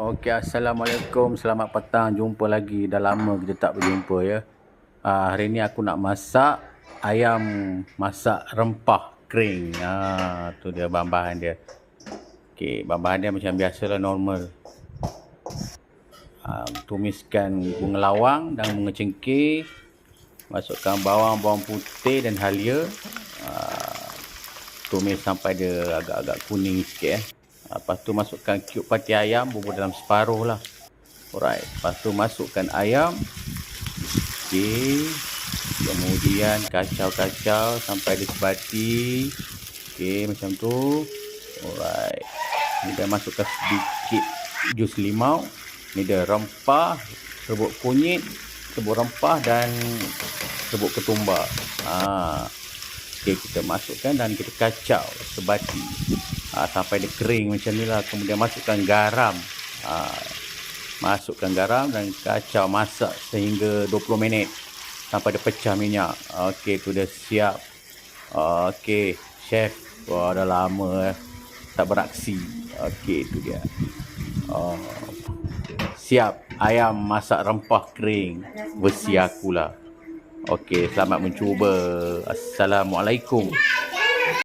Okey, Assalamualaikum. Selamat petang. Jumpa lagi. Dah lama kita tak berjumpa ya. Uh, hari ni aku nak masak ayam masak rempah kering. Ha, tu dia bahan-bahan dia. Okey, bahan-bahan dia macam biasalah normal. Uh, tumiskan bunga lawang dan bunga cengkeh. Masukkan bawang, bawang putih dan halia. Uh, tumis sampai dia agak-agak kuning sikit eh. Lepas tu masukkan cube pati ayam bubur dalam separuh lah. Alright. Lepas tu masukkan ayam. Okey. Kemudian kacau-kacau sampai dia sebati. Okey macam tu. Alright. Ni dah masukkan sedikit jus limau. Ni dia rempah, serbuk kunyit, serbuk rempah dan serbuk ketumbar. Ha. Okey kita masukkan dan kita kacau sebati ha, sampai dia kering macam ni lah. Kemudian masukkan garam. Ha, masukkan garam dan kacau masak sehingga 20 minit sampai dia pecah minyak. Ok tu dah siap. Ok chef wah dah lama eh. Tak beraksi. Ok tu dia. Oh, siap. Ayam masak rempah kering. Versi akulah. Ok selamat mencuba. Assalamualaikum